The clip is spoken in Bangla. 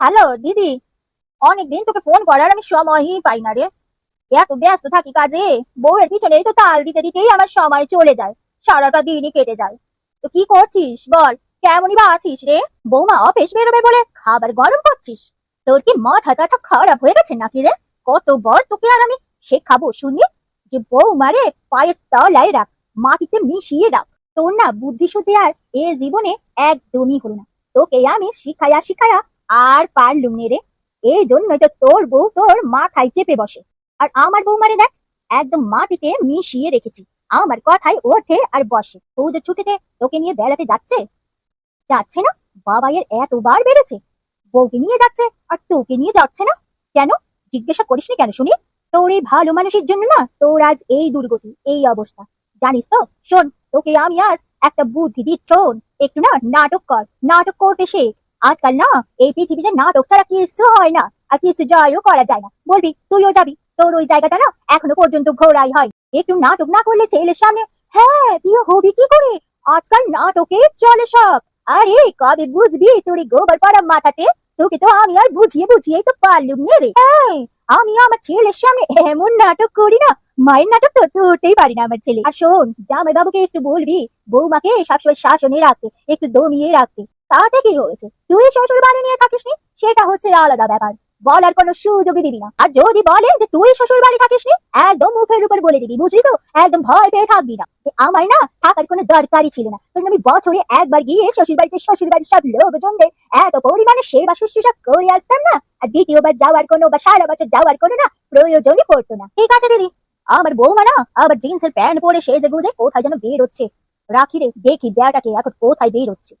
হ্যালো, দিদি। অনেকদিন তোকে ফোন করার আমি সময়ই পাই না রে। এত ব্যস্ত থাকি কাজে। বউয়ের পিছনেই তো তাল দিতে দিতেই আমার সময় চলে যায়। সারাটা দিনই কেটে যায়। তো কি করছিস? বল, কেমনই বা আছিস রে? বৌমা অফিস বেরোবে বলে খাবার গরম করছিস? তোর কি মাথা টাথা খারাপ হয়ে গেছে নাকি রে? কতবার তোকে আর আমি শেখাবো শুনি? যে বৌমা রে, পায়ের তলায় রাখ, মাটিতে মিশিয়ে রাখ। তোর না বুদ্ধি শুদ্ধি আর এ জীবনে একদমই হলো না। তোকে আমি শিখায়া শিখায়া আর পারলুম নে রে। এই জন্যই তো তোর বউ তোর মাথায় চেপে বসে। আর আমার বউ মারে দেখ, একদম মাটিতে মিশিয়ে রেখেছি। আমার কথায় ওঠে আর বসে। পুজোর ছুটিতে তোকে নিয়ে বেড়াতে যাচ্ছে? যাচ্ছে না? বাবা এর এতবার বেড়েছে। বউকে নিয়ে যাচ্ছে আর তোকে নিয়ে যাচ্ছে না? কেন? জিজ্ঞাসা করিসনি কেন শুনি? তোর এই ভালো মানুষের জন্য না তোর আজ এই দুর্গতি, এই অবস্থা। জানিস তো? শোন, তোকে আমি আজ একটা বুদ্ধি দিচ্ছ। একটু না নাটক কর। নাটক করতে শেখ। আজকাল না এই পৃথিবীতে নাটক ছাড়া কিছু হয় না আর কিছু জয়ও করা যায় না বলবি তুইও যাবি তোর ওই জায়গাটা না এখনও পর্যন্ত ঘোরাই হয় একটু নাটক না করলে ছেলের সামনে হ্যাঁ তুই হবি কি করে আজকাল নাটকে চলে সব আরে কবে বুঝবি তোর গোবর পাড়া মাথাতে তোকে তো আমি আর বুঝিয়ে বুঝিয়েই তো পারলুম না রে আমি আমার ছেলের সামনে এমন নাটক করি না মায়ের নাটক তো ধরতেই পারি না আমার ছেলে আর শোন জামাই বাবুকে একটু বলবি বৌমাকে সবসময় শাসনে রাখতে একটু দমিয়ে রাখতে তাতে কি হয়েছে? তুই শ্বশুর বাড়ি নিয়ে থাকিস নি সেটা হচ্ছে আলাদা ব্যাপার। বলার কোনো সুযোগই দিবি না। আর যদি বলে যে তুই শ্বশুর বাড়ি থাকিস নি একদম মুখের উপর বলে দিবি, বুঝলি তো? একদম ভয় পেয়ে থাকবি না। যে আমার না থাকার কোনো দরকারই ছিল না। কারণ আমি বছরে একবার গিয়ে শ্বশুর বাড়িতে শ্বশুর বাড়ির সব লোকজনদের এত পরিমাণে সেবা শুশ্রূষা করে আসতাম না? আর দ্বিতীয়বার যাওয়ার কোনো বা সারা বছর যাওয়ার কোনো না প্রয়োজনই পড়তো না। ঠিক আছে দিদি। আমার বৌমা না আবার জিন্সের প্যান্ট পরে সেজে গুজে কোথায় যেন বের হচ্ছে রাখি রে দেখি বেড়াটাকে এখন কোথায় বের হচ্ছে